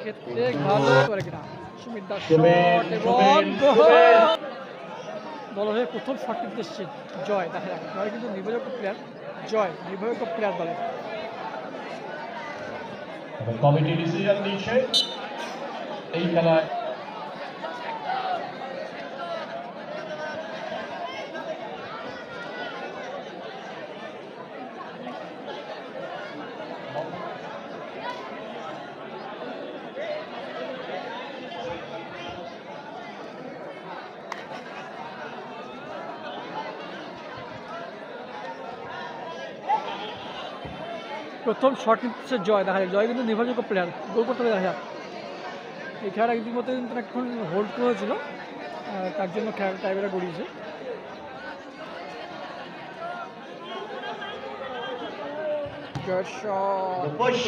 এক্ষেত্রে ভালো করে কিনা। সুমিত দাস শট এবং। দল হয়ে প্রথম শট কিন্তু জয় দেখা যাক। জয় কিন্তু নির্ভরযোগ্য প্লেয়ার জয় নির্ভরযোগ্য প্লেয়ার দলের কমিটি ডিসিশন নিয়েছে এই খেলায় প্রথম শট কিন্তু হচ্ছে জয় দেখা যায় জয় কিন্তু নির্ভরযোগ্য প্লেয়ার গোল করতে হবে দেখা যাক এই খেলাটা ইতিমধ্যে কিন্তু এখন হোল্ড করেছিল তার জন্য খেলা টাইবেরা গড়িয়েছে.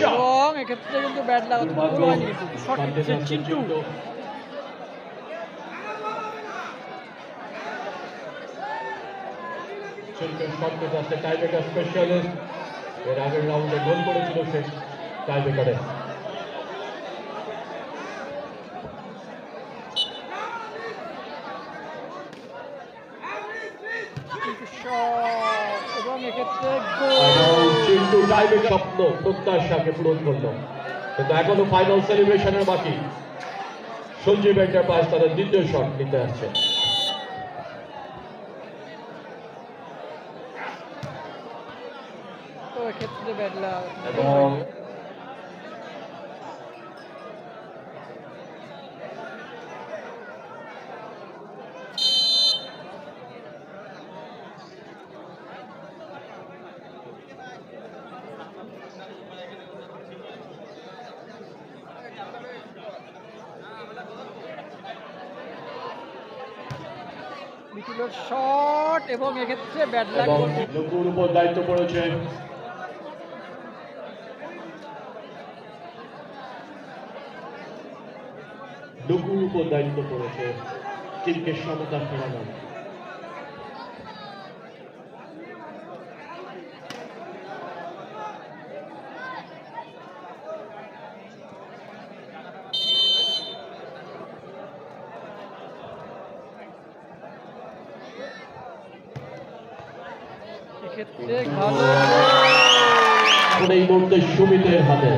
এবং এক্ষেত্রে কিন্তু ব্যাট লাগাতে ভুল হয়নি। কিন্তু নিচ্ছে চিন্টু এর আগের রাউন্ডে গোল করেছিল সে টাইব্রেকারে স্বপ্ন প্রত্যাশাকে পূরণ করল। কিন্তু এখনও ফাইনাল সেলিব্রেশনের বাকি। সঞ্জীব এন্টারপ্রাইজ তাদের দ্বিতীয় শট নিতে আসছে। তো এক্ষেত্রে ব্যাট লাগাতে ভুল এবং মিটুলের শট এবং এক্ষেত্রে ব্যাট লাগ এবং উপর দায়িত্ব পড়েছে। লুকুর উপর দায়িত্ব পড়েছে টিমকে সমতা ফেরানো ভালো এই মুহূর্তে সুমিতের হাতে।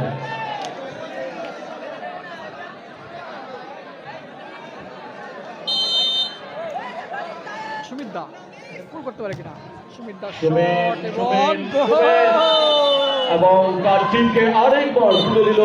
সুমিত দা। করতে পারে কিনা? সুমিত দা শট এবং। এবং তার টিমকে আরেকবার তুলে দিল।